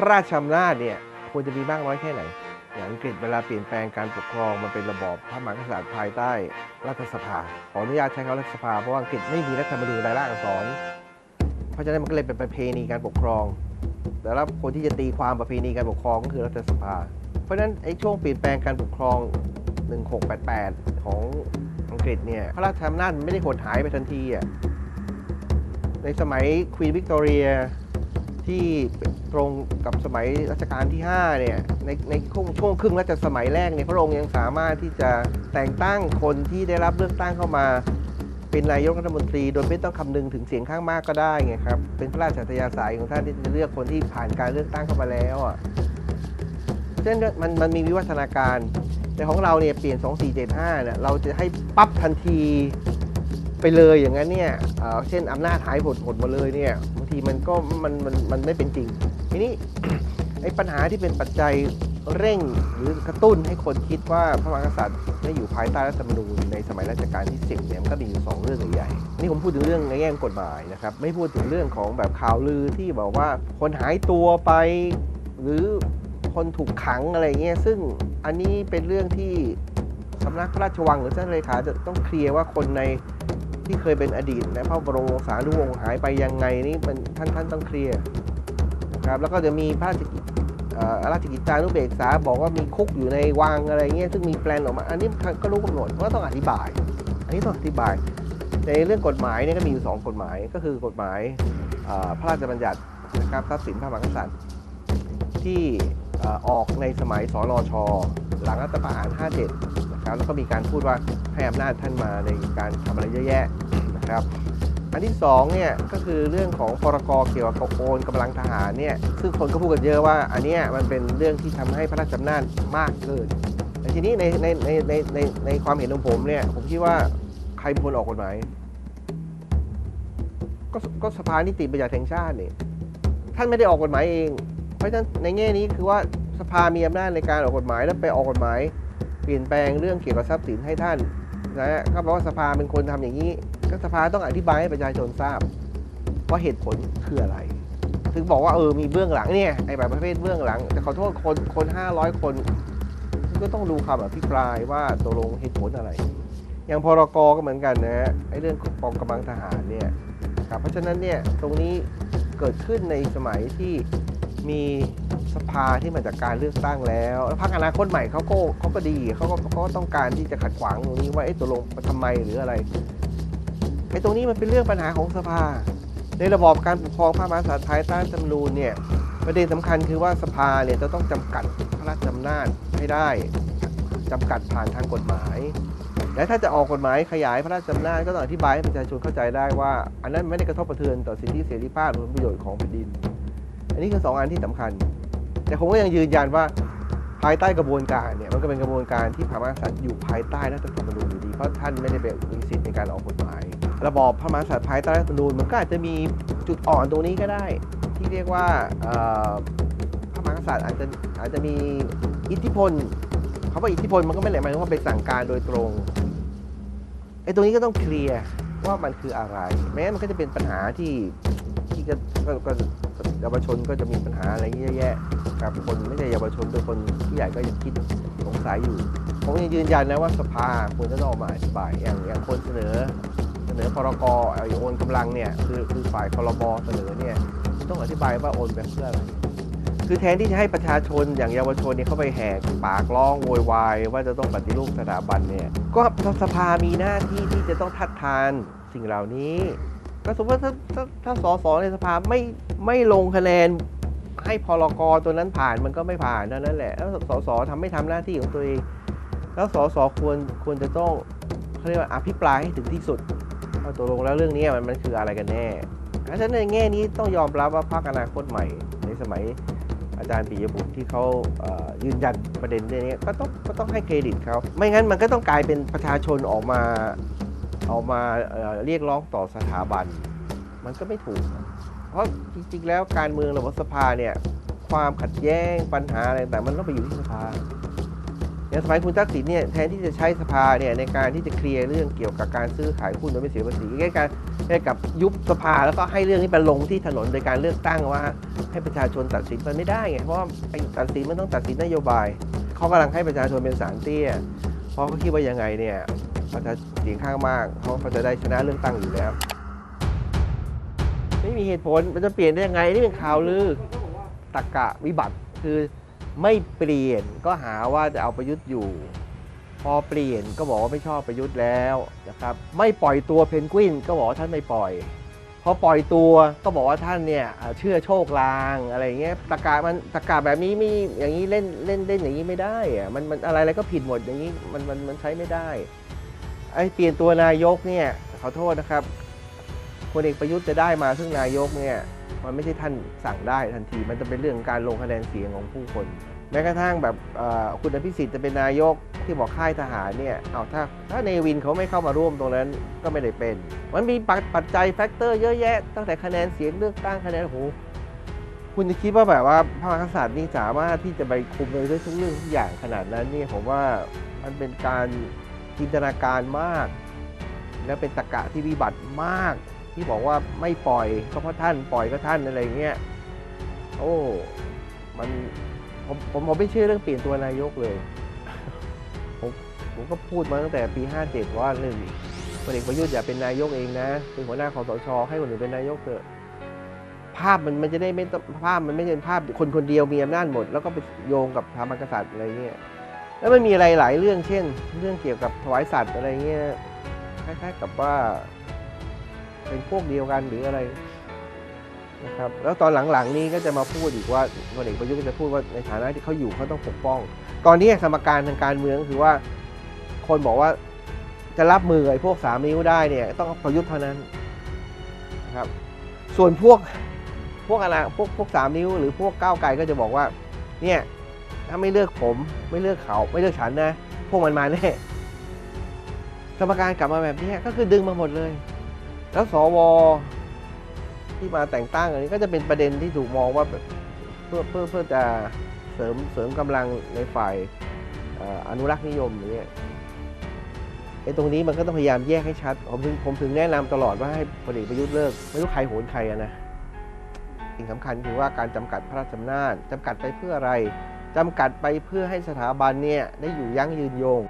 ระราชอำนาจเนี่ยควรจะมีมากน้อยแค่ไหน อย่างอังกฤษเวลาเปลี่ยนแปลงการปกครองมันเป็นระบอบพระมหากษัตริย์ภายใต้รัฐสภา ขออนุญาตใช้คำรัฐสภา เพราะอังกฤษไม่มีรัฐธรรมนูญรายลักษณ์อักษร เพราะฉะนั้นมันก็เลยเป็นประเพณีการปกครอง แต่ละคนที่จะตีความประเพณีการปกครองก็คือรัฐสภา เพราะฉะนั้นไอ้ช่วงเปลี่ยนแปลงการปกครอง 1688 ของอังกฤษเนี่ยพระราชอำนาจมันไม่ได้หดหายไปทันทีอะในสมัยควีนวิกตอเรีย ที่ตรงกับสมัยรัชกาลที่5เนี่ยในในช่วงช่วงครึ่งรัชสมัยแรกเนี่ยพระองค์ยังสามารถที่จะแต่งตั้งคนที่ได้รับเลือกตั้งเข้ามา เป็นนายกรัฐมนตรี โดยไม่ต้องคำนึงถึงเสียงข้างมากก็ได้ไงครับเป็นพระราชอัธยาศัยของท่านที่จะเลือกคนที่ผ่านการเลือกตั้งเข้ามาแล้วอะเพราะฉะนั้นมันมันมีวิวัฒนาการแต่ของเราเนี่ยเปลี่ยน 2475เนี่ยเราจะให้ปั๊บทันที ไปเลยอย่างนั้นเนี่ยเเช่นอำนาจหายหดหดมาเลยเนี่ยบางทีมันก็มันมันมันไม่เป็นจริงทีนี้ไอ้ปัญหาที่เป็นปัจจัยเร่งหรือกระตุ้นให้คนคิดว่าพระมหากษัตริย์ได้อยู่ภายใต้รัฐธรรมนูญในสมัยรัชกาลที่10เนี่ยมันก็มีอยู่สองเรื่องใหญ่ๆนี่ผมพูดถึงเรื่องในแง่กฎหมายนะครับไม่พูดถึงเรื่องของแบบข่าวลือที่บอกว่าคนหายตัวไป หรือคนถูกขังอะไรเงี้ยซึ่งอันนี้เป็นเรื่องที่สำนักพระราชวังหรือท่านเลขาจะต้องเคลียร์ว่าคนใน ที่เคยเป็นอดีตและพระบรมวงศานุวงศ์หายไปยังไงนี่มันท่านท่านต้องเคลียร์ครับแล้วก็จะมีพระราชกิจราชกิจจานุเบกษาบอกว่ามีคุกอยู่ในวังอะไรเงี้ยซึ่งมีแปลนออกมา อันนี้ก็รู้กำหนดว่าต้องอธิบาย อันนี้ต้องอธิบาย ในเรื่องกฎหมายเนี่ยก็มีอยู่สองกฎหมายก็คือกฎหมายพระราชบัญญัตินะครับทรัพย์สินพระมหากษัตริย์ที่ออกในสมัยสนชหลังรัฐประหาร 57 นะครับแล้วก็มีการพูดว่าให้อำนาจท่านมาในการทำอะไรเยอะแยะนะครับอันที่สองเนี่ยก็คือเรื่องของพรกเกี่ยวกับโอนกำลังทหารเนี่ยซึ่งคนก็พูดกันเยอะว่า อันนี้มันเป็นเรื่องที่ทำให้พระราชอำนาจมากเกินแต่ทีนี้ในในในในในในความเห็นของผมเนี่ยผมคิดว่าใครเป็นคนออกกฎหมายก็ก็สภานิติบัญญัติแห่งชาตินี่ท่านไม่ได้ออกกฎหมายเอง เพราะฉะนั้นในแง่นี้คือว่าสภามีอำนาจในการออกกฎหมายแล้วไปออกกฎหมาย ลี่ยนแปลงเรื่องเกี่ยวกับทรัพย์สินให้ท่านนะฮะก็แปลว่าสภาเป็นคนทำอย่างนี้ก็สภาต้องอธิบายให้ประชาชนทราบ ว่าเหตุผลคืออะไร ถึงบอกว่าเออมีเบื้องหลังเนี่ยไอ้แบบประเภทเบื้องหลัง แต่ขอโทษคนคนห้าร้อยคนก็ต้องดูคำอภิปรายว่าตกลงเหตุผลอะไร อย่างพรกก็เหมือนกันนะฮะไอ้เรื่องกองกำลังทหารเนี่ยครับเพราะฉะนั้นเนี่ยตรงนี้เกิดขึ้นในสมัยที่ มีสภาที่มาจากการเลือกตั้งแล้วแล้วพรรคอนาคตใหม่เขาก็เขาก็ดีเขาก็เขาก็ต้องการที่จะขัดขวางตรงนี้ว่าไอ้ตกลงทำไมหรืออะไรไอ้ตรงนี้มันเป็นเรื่องปัญหาของสภา ในระบอบการปกครองพระมหากษัตริย์ภายต้รัฐธรรมนูญเนี่ยประเด็นสำคัญคือว่าสภาเนี่ยจะต้องจำกัดพระราชอำนาจให้ได้จำกัดผ่านทางกฎหมาย และถ้าจะออกกฎหมายขยายพระราชอำนาจก็ต้องอธิบายให้ประชาชนเข้าใจได้ว่า อันนั้นไม่ได้กระทบกระเทือนต่อสิทธิเสรีภาพหรือผลประโยชน์ของแผ่นดิน นนี้คือสองอันที่สำคัญ แต่ผมก็ยังยืนยันว่าภายใต้กระบวนการเนี่ยมันก็เป็นกระบวนการที่พระมหากษัตริย์อยู่ภายใต้รัฐธรรมนูญอยู่ดี เพราะท่านไม่ได้เป็นมีสิทธิ์ในการออกกฎหมาย ระบอบพระมหากษัตริย์ภายใต้รัฐธรรมนูญมันก็อาจจะมีจุดอ่อนตรงนี้ก็ได้ ที่เรียกว่าพระมหากษัตริย์อาจจะอาจจะมีอิทธิพลคำว่าอิทธิพลมันก็ไม่ได้หมายถึงว่าไปสั่งการโดยตรงไอ้ตรงนี้ก็ต้องเคลียร์ว่ามันคืออะไร แม้มันก็จะเป็นปัญหาที่ที่ก็ก็ เยาวชนก็จะมีปัญหาอะไรเยอะแยะครับคนไม่ใช่เยาวชนเป็นคนผู้ใหญ่ก็ยังคิดสงสัยอยู่ผมยังยืนยันนะว่าสภาควรจะต้องออกมาอธิบายอย่างอย่างคนเสนอเสนอพรกไอ้โอนกำลังเนี่ยคือคือฝ่ายคอรบเสนอเนี่ยต้องอธิบายว่าโอนไปเพื่ออะไรคือแทนที่จะให้ประชาชนอย่างเยาวชนเนี่ยเข้าไปแหกปากร้องโวยวายว่าจะต้องปฏิรูปสถาบันเนี่ยก็สภามีหน้าที่ที่จะต้องทัดทานสิ่งเหล่านี้ ก็สมมติว่าถ้าถ้าถ้าสสในสภาไม่ไม่ลงคะแนนให้พรกตัวนั้นผ่านมันก็ไม่ผ่านนั้นแหละแล้วสสทำไม่ทำหน้าที่ของตัวเอง แล้วสสควรควรจะต้องเขาเรียกว่าอภิปรายให้ถึงที่สุดว่าตกลงแล้วเรื่องนี้มันมันคืออะไรกันแน่เพราะฉะนั้นในแง่นี้ต้องยอมรับว่าพรรคอนาคตใหม่ ในสมัยอาจารย์ปิยบุตรที่เขาเอ่อยืนยันประเด็นเรื่องนี้ก็ต้องก็ต้องให้เครดิตเขาไม่งั้นมันก็ต้องกลายเป็นประชาชนออกมา ออกมาเเรียกร้องต่อสถาบัน มันก็ไม่ถูก เพราะจริงๆ แล้วการเมืองระบบสภาเนี่ยความขัดแย้งปัญหาอะไรต่างมันต้องไปอยู่ที่สภาอย่างสมัยคุณทักษิณเนี่ยแทนที่จะใช้สภาเนี่ยในการที่จะเคลียร์เรื่องเกี่ยวกับการซื้อขายหุ้นโดยไม่เสียภาษีแค่การแค่กับยุบสภาแล้วก็ให้เรื่องนี้ไปลงที่ถนนโดยการเลือกตั้งว่า ให้ประชาชนตัดสินมันไม่ได้ไงเพราะไอ้ตัดสินมันต้องตัดสินนโยบายเขากำลังให้ประชาชนเป็นสารเตี้ยเพราะเขาคิดว่ายังไงเนี่ย เขาจะเสียงข้างมากเขาเขาจะได้ชนะเลือกตั้งอยู่แล้ว ไม่มีเหตุผลมันจะเปลี่ยนได้ยังไงนี่เป็นข่าวลือตะกะวิบัติคือไม่เปลี่ยนก็หาว่าจะเอาประยุทธ์อยู่ พอเปลี่ยนก็บอกว่าไม่ชอบประยุทธ์แล้วนะครับ ไม่ปล่อยตัวเพนกวินก็บอกว่าท่านไม่ปล่อยพอปล่อยตัวก็บอกว่าท่านเนี่ยเชื่อโชคลางอะไรอย่างเงี้ยตะกามันตะกาแบบนี้มีอย่างนี้เล่นเล่นเล่นอย่างนี้ไม่ได้อะมันมันอะไรอะไรก็ผิดหมดอย่างนี้มันมันมันใช้ไม่ได้ ไอ้เปลี่ยนตัวนายกเนี่ยขอโทษนะครับพลเอกประยุทธ์จะได้มาซึ่งนายกเนี่ยมันไม่ใช่ท่านสั่งได้ทันที มันจะเป็นเรื่องการลงคะแนนเสียงของผู้คน แม้กระทั่งแบบเอ่อคุณอภิสิทธิ์จะเป็นนายกที่บอกค่ายทหารเนี่ยเอาถ้าถ้าเนวินเขาไม่เข้ามาร่วมตรงนั้นก็ไม่ได้เป็น มันมีปัจปัจจัยแฟกเตอร์เยอะแยะ ตั้งแต่คะแนนเสียงเลือกตั้งคะแนนโหคุณจะคิดว่าแบบว่าพระมหากษัตริย์นี่สามารถที่จะไปคุมเลยได้ทุกเรื่องทุกอย่างขนาดนั้นเนี่ยผมว่ามันเป็นการ จินตนาการมาก และเป็นตรรกะที่วิบัติมาก ที่บอกว่าไม่ปล่อยก็เพราะท่านปล่อยก็ท่านอะไรเงี้ยโอ้มันผมผมผมไม่เชื่อเรื่องเปลี่ยนตัวนายกเลยผมผมก็พูดมาตั้งแต่ปี 57 ว่าหนึ่งพลเอกประยุทธ์อย่าเป็นนายกเองนะ เป็นหัวหน้าคอสชให้คนอื่นเป็นนายกเถอะภาพมันมันจะได้ไม่ต้องภาพมันไม่ใช่ภาพคนคนเดียวมีอำนาจหมด แล้วก็ไปโยงกับพระมหากษัตริย์อะไรเงี้ย แล้วมันมีอะไรหลายเรื่องเช่น เรื่องเกี่ยวกับถวายสัตว์อะไรเงี้ยคล้ายๆกับว่า เป็นพวกเดียวกันหรืออะไรนะครับแล้วตอนหลังๆนี้ก็จะมาพูดอีกว่าพลเอกประยุทธ์ก็จะพูดว่าในฐานะที่เขาอยู่เขาต้องปกป้อง ตอนนี้สมการทางการเมืองคือว่า คนบอกว่าจะรับมือไอ้พวกสามนิ้วได้เนี่ย ต้องประยุทธ์เท่านั้นนะครับ ส่วนพวกพวกอะไรพวกพวกสามนิ้ว หรือพวกก้าวไกลก็จะบอกว่า เนี่ย ถ้าไม่เลือกผม ไม่เลือกเขา ไม่เลือกฉันนะ พวกมันมาแน่สมการกลับมาแบบนี้ก็คือดึงมาหมดเลย แล้วสวที่มาแต่งตั้งอันนี้ก็จะเป็นประเด็นที่ถูกมองว่าแบบเพื่อเพื่อเพื่อจะเสริมเสริมกำลังในฝ่ายอนุรักษ์นิยมอย่างเงี้ยไอ้ตรงนี้มันก็ต้องพยายามแยกให้ชัด ผมถึงผมถึงแนะนำตลอดว่าให้พลเอกประยุทธ์เลิก ไม่รู้ใครโหนใครนะสิ่งสำคัญคือว่าการจำกัดพระราชอำนาจจำกัดไปเพื่ออะไร จำกัดไปเพื่อให้สถาบันเนี่ยได้อยู่ยั่งยืนยง